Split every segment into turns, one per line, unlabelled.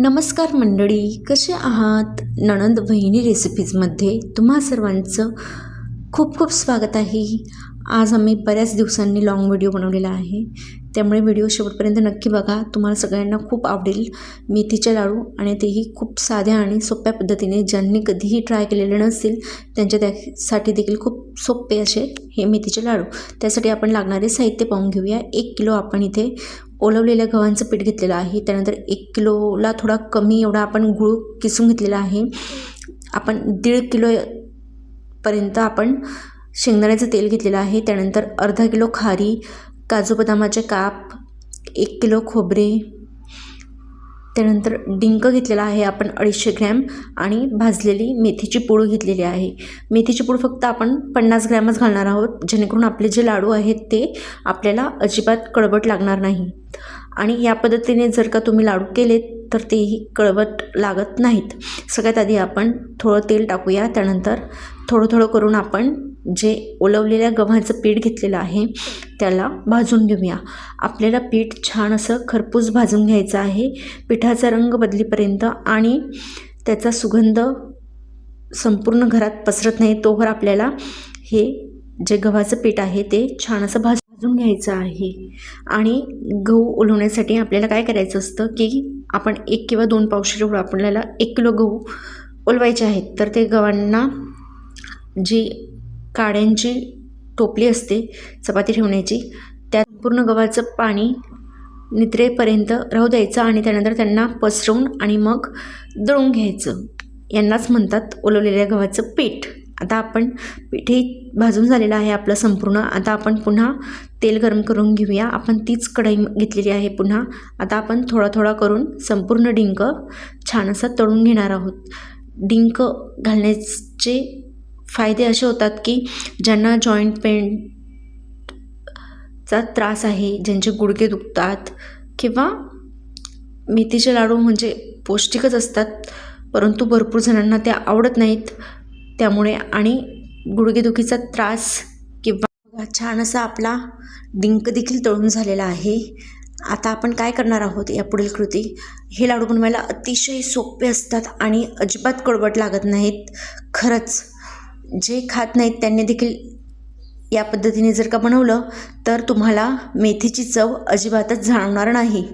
नमस्कार मंडळी कसे आहात? नणंद वहिनी रेसिपीजमध्ये तुम्हा सर्वांचं खूप खूप स्वागत आहे. आज आम्ही बऱ्याच दिवसांनी लाँग व्हिडिओ बनवलेला आहे. त्यामुळे व्हिडिओ शेवटपर्यंत नक्की बघा. तुम्हाला सगळ्यांना खूप आवडेल. मेथीचे लाडू आणि तेही खूप साध्या आणि सोप्या पद्धतीने ज्यांनी कधीही ट्राय केलेले नसतील त्यांच्या त्यासाठी देखील खूप सोपे असे हे मेथीचे लाडू. त्यासाठी आपण लागणारे साहित्य पाहून घेऊया. एक किलो आपण इथे ओलवलेल्या गव्हांचं पीठ घेतलेलं आहे. त्यानंतर एक किलोला थोडा कमी एवढा आपण गूळ किसून घेतलेला आहे. आपण दीड किलो पर्यंत आपण शेंगदाण्याचं तेल घेतलेलं आहे. त्यानंतर अर्धा किलो खारी काजू बदामाचे काप एक किलो खोबरे त्यानंतर डिंक घेतलेला आहे आपण अडीचशे ग्रॅम आणि भाजलेली मेथीची पूड घेतलेली आहे. मेथीची पूड फक्त आपण पन्नास ग्रॅमच घालणार आहोत जेणेकरून आपले जे लाडू आहेत ते आपल्याला अजिबात कडबट लागणार नाही. आणि या पद्धतीने जर का तुम्ही लाडू केलेत तर तेही कळवट लागत नाहीत. सगळ्यात आधी आपण थोडं तेल टाकूया. त्यानंतर थोडं थोडं करून आपण जे ओलवलेल्या गव्हाचं पीठ घेतलेलं आहे त्याला भाजून घेऊया. आपल्याला पीठ छान असं खरपूस भाजून घ्यायचं आहे. पिठाचा रंग बदलीपर्यंत आणि त्याचा सुगंध संपूर्ण घरात पसरत नाही तोवर आपल्याला हे जे गव्हाचं पीठ आहे ते छान असं भाज भाजून घ्यायचं आहे. आणि गहू ओलवण्यासाठी आपल्याला काय करायचं असतं की आपण एक किंवा दोन पावशे एवढं आपल्याला एक किलो गहू ओलवायचे आहेत. तर ते गव्हांना जी काड्यांची टोपली असते चपाती ठेवण्याची त्या पूर्ण गव्हाचं पाणी नित्रेपर्यंत राहू द्यायचं आणि त्यानंतर त्यांना पसरवून आणि मग दळून घ्यायचं. यांनाच म्हणतात ओलवलेल्या गव्हाचं पीठ. आता आपण पीठही भाजून झालेलं आहे आपलं संपूर्ण. आता आपण पुन्हा तेल गरम करून घेऊया. आपण तीच कढई घेतलेली आहे पुन्हा. आता आपण थोडा थोडा करून संपूर्ण डिंक छान असं तळून घेणार आहोत. डिंक घालण्याचे फायदे असे होतात की ज्यांना जॉईंट पेनचा त्रास आहे ज्यांचे गुडघे दुखतात किंवा मेथीचे लाडू म्हणजे पौष्टिकच असतात परंतु भरपूर जणांना ते आवडत नाहीत. त्यामुळे आणि गुडघेदुखीचा त्रास किंवा छान असा आपला डिंक देखील तळून झालेला आहे. आता आपण काय करणार आहोत या पुढील कृती? हे लाडू बनवायला अतिशय सोपे असतात आणि अजिबात कडवट लागत नाहीत. खरंच जे खात नाहीत त्यांनी देखील या पद्धतीने जर का बनवलं तर तुम्हाला मेथीची चव अजिबातच जाणवणार नाही.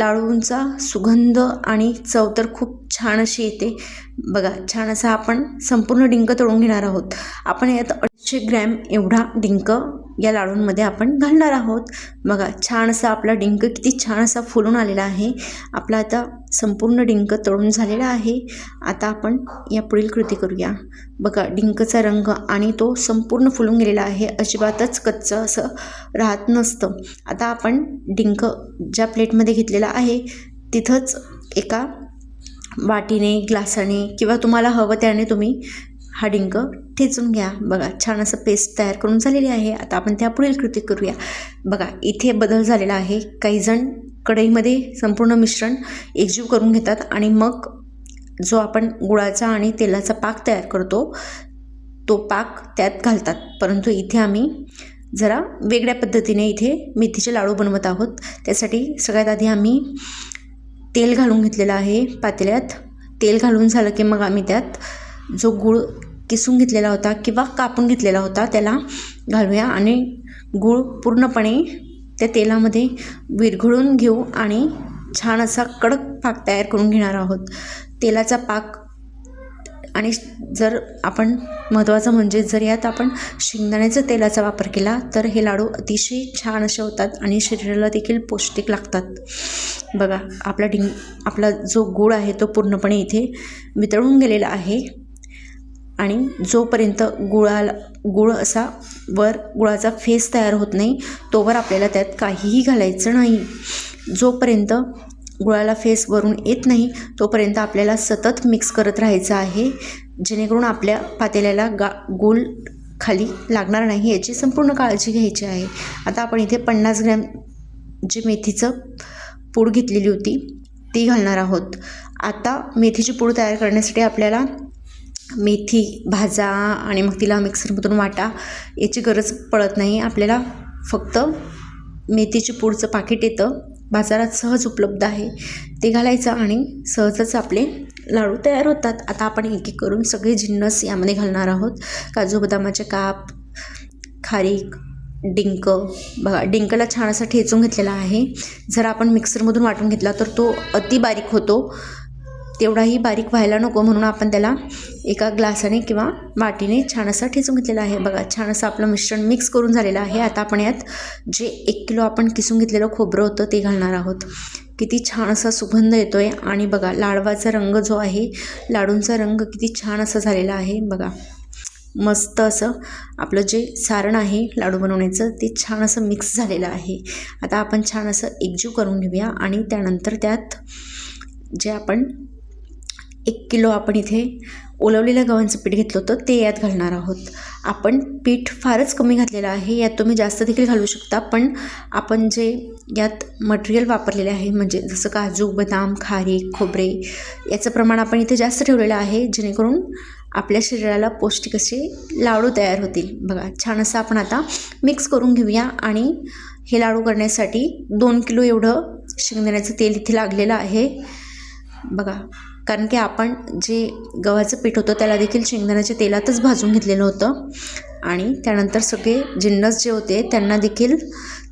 लाडूंचा सुगंध आणि चव तर खूप छान अशी येते. बघा छान असा आपण संपूर्ण डिंक तळून घेणार आहोत. आपण यात अडीचशे ग्रॅम एवढा डिंक या लाडूंमध्ये आपण घालणार आहोत. बघा छान असा आपला डिंक किती छान असा फुलून आलेला आहे. आपला आता संपूर्ण डिंक तळून झालेला आहे. आता आपण या पुढील कृती करूया. बघा डिंकचा रंग आणि तो संपूर्ण फुलून गेलेला आहे. अजिबातच कच्चं असं राहत नसतं. आता आपण डिंक ज्या प्लेटमध्ये घेतलेला आहे तिथंच एका वाटीने ग्लासाने किंवा तुम्हाला हवं त्याने तुम्ही हा डिंक ठेचून घ्या. बघा छान असं पेस्ट तयार करून झालेली आहे. आता आपण त्या पुढील कृती करूया. बघा इथे बदल झालेला आहे. काही जण कढईमध्ये संपूर्ण मिश्रण एकजीव करून घेतात आणि मग जो आपण गुळाचा आणि तेलाचा पाक तयार करतो तो पाक त्यात घालतात. परंतु इथे आम्ही जरा वेगळ्या पद्धतीने इथे मेथीचे लाडू बनवत आहोत. त्यासाठी सगळ्यात आधी आम्ही तेल घालून घेतलेलं आहे पातेल्यात. तेल घालून झालं की मग आम्ही त्यात जो गूळ किसून घेतलेला होता किंवा कापून घेतलेला होता त्याला घालूया आणि गूळ पूर्णपणे त्या तेलामध्ये विरघळून घेऊ आणि छान असा कडक पाक तयार करून घेणार आहोत. तेलाचा पाक आणि जर आपण महत्त्वाचं म्हणजे जर यात आपण शेंगदाण्याचा तेलाचा वापर केला तर हे लाडू अतिशय छान असे होतात आणि शरीराला देखील पौष्टिक लागतात. बघा आपला डिंग आपला जो गूळ आहे तो पूर्णपणे इथे वितळून गेलेला आहे. आणि जोपर्यंत गुळाला गुळ असा वर गुळाचा फेस तयार होत नाही तोवर आपल्याला त्यात काहीही घालायचं नाही. जोपर्यंत गुळाला फेस वरून येत नाही तोपर्यंत आपल्याला सतत मिक्स करत राहायचं आहे जेणेकरून आपल्या पातेल्याला गा गुळ खाली लागणार नाही याची संपूर्ण काळजी घ्यायची आहे. आता आपण इथे पन्नास ग्रॅम जे मेथीचं पूड घेतलेली होती ती घालणार आहोत. आता मेथीची पूड तयार करण्यासाठी आपल्याला मेथी भाजा आणि मग तिला मिक्सरमधून वाटा याची गरज पडत नाही. आपल्याला फक्त मेथीचे पूडचं पाकिट येतं. बाजारात सहज उपलब्ध आहे. ते घालायचं आणि सहजच आपले लाडू तयार होतात. आता आपण एक एक करून सगळे जिन्नस यामध्ये घालणार आहोत. काजू बदामाचे काप खारीक डिंक. बघा डिंकला छान असा ठेचून घेतलेला आहे. जर आपण मिक्सरमधून वाटून घेतला तर तो अति बारीक होतो. तेवढाही बारीक व्हायला नको म्हणून आपण त्याला एका ग्लासाने किंवा वाटीने छान असा ठेचून घेतलेला आहे. बघा छान असं आपलं मिश्रण मिक्स करून झालेलं आहे. आता आपण यात जे एक किलो आपण किसून घेतलेलं खोबरं होतं ते घालणार आहोत. किती छान असा सुगंध येतो आहे आणि बघा लाडवाचा रंग जो आहे लाडूंचा रंग किती छान असा झालेला आहे. बघा मस्त असं आपलं जे सारण आहे लाडू बनवण्याचं ते छान असं मिक्स झालेलं आहे. आता आपण छान असं एकजीव करून घेऊया आणि त्यानंतर त्यात जे आपण एक किलो आपण इथे ओलवलेल्या गव्हांचं पीठ घेतलं होतं ते यात घालणार आहोत. आपण पीठ फारच कमी घातलेलं आहे यात तुम्ही जास्त देखील घालू शकता पण आपण जे यात मटेरियल वापरलेले आहे म्हणजे जसं काजू बदाम खारी खोबरे याचं प्रमाण आपण इथे जास्त ठेवलेलं आहे जेणेकरून आपल्या शरीराला पौष्टिक असे लाडू तयार होतील. बघा छान असं आपण आता मिक्स करून घेऊया आणि हे लाडू करण्यासाठी दोन किलो एवढं शेंगदाण्याचं तेल इथे लागलेलं आहे. बघा कारण की आपण जे गव्हाचं पीठ होतं त्याला देखील शेंगदाण्याच्या तेलातच भाजून घेतलेलं होतं. आणि त्यानंतर सगळे जिन्नस जे होते त्यांना देखील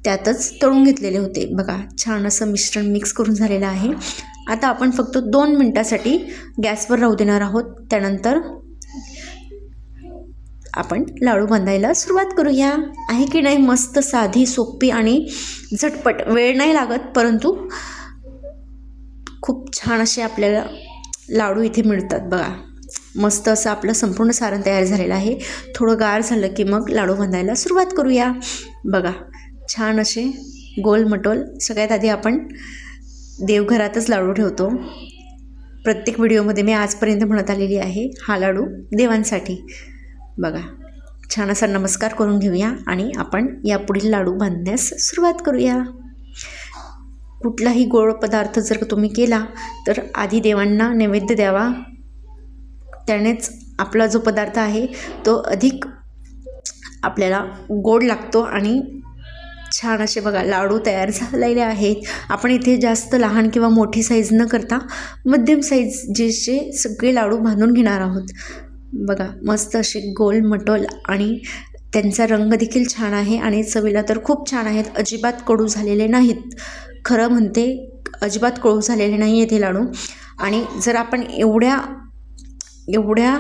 त्यातच तळून घेतलेले होते. बघा छान असं मिश्रण मिक्स करून झालेलं आहे. आता आपण फक्त दोन मिनटासाठी गॅसवर राहू देणार आहोत. त्यानंतर आपण लाडू बांधायला सुरुवात करूया. आहे की नाही मस्त साधी सोपी आणि झटपट. वेळ नाही लागत परंतु खूप छान असे आपल्याला लाडू इथे मिळतात बघा. मस्त असं आपलं संपूर्ण सारण तयार झालेलं आहे. थोडं गार झालं की मग लाडू बांधायला सुरुवात करूया. बघा छान असे गोल मटोल. सगळ्यात आधी आपण देवघरातच लाडू ठेवतो. प्रत्येक व्हिडिओमध्ये मी आजपर्यंत म्हणत आलेली आहे हा लाडू देवांसाठी. बघा छान असा नमस्कार करून घेऊया आणि आपण यापुढील लाडू बांधण्यास सुरुवात करूया. कुठलाही गोड पदार्थ जर तुम्ही केला तर आधी देवांना नैवेद्य द्यावा. त्यानेच आपला जो पदार्थ आहे तो अधिक आपल्याला गोड लागतो आणि छान असे बघा लाडू तयार झालेले आहेत. आपण इथे जास्त लहान किंवा मोठी साईज न करता मध्यम साईज जेचे सगळे लाडू बांधून घेणार आहोत. बघा मस्त असे गोल मटोल आणि त्यांचा रंग देखील छान आहे आणि चवीला तर खूप छान आहेत अजिबात कडू झालेले नाहीत. खरं म्हणते अजिबात कळू झालेले नाही आहेत हे लाडू. आणि जर आपण एवढ्या एवढ्या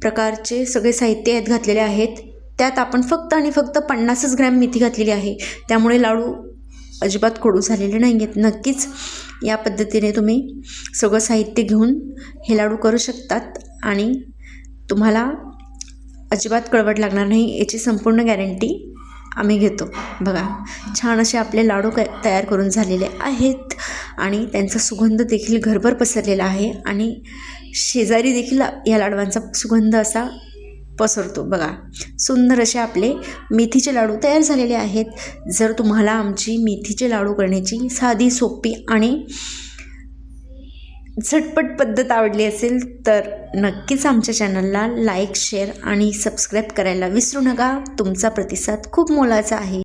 प्रकारचे सगळे साहित्य यात घातलेले आहेत त्यात आपण फक्त आणि फक्त पन्नासच ग्रॅम मेथी घातलेली आहे. त्यामुळे लाडू अजिबात कडू झालेले नाही आहेत नक्कीच या पद्धतीने तुम्ही सगळं साहित्य घेऊन हे लाडू करू शकतात आणि तुम्हाला अजिबात कळवट लागणार नाही याची संपूर्ण गॅरंटी आम्ही घेतो. बघा छान असे आपले लाडू क तयार करून झालेले आहेत आणि त्यांचा सुगंध देखील घरभर पसरलेला आहे आणि शेजारी देखील या लाडवांचा सुगंध असा पसरतो. बघा सुंदर असे आपले मेथीचे लाडू तयार झालेले आहेत. जर तुम्हाला आमची मेथीचे लाडू करण्याची साधी सोपी आणि झटपट पद्धत आवडली असेल तर नक्कीच आमच्या चॅनलला लाईक शेअर आणि सबस्क्राईब करायला विसरू नका. तुमचा प्रतिसाद खूप मोलाचा आहे.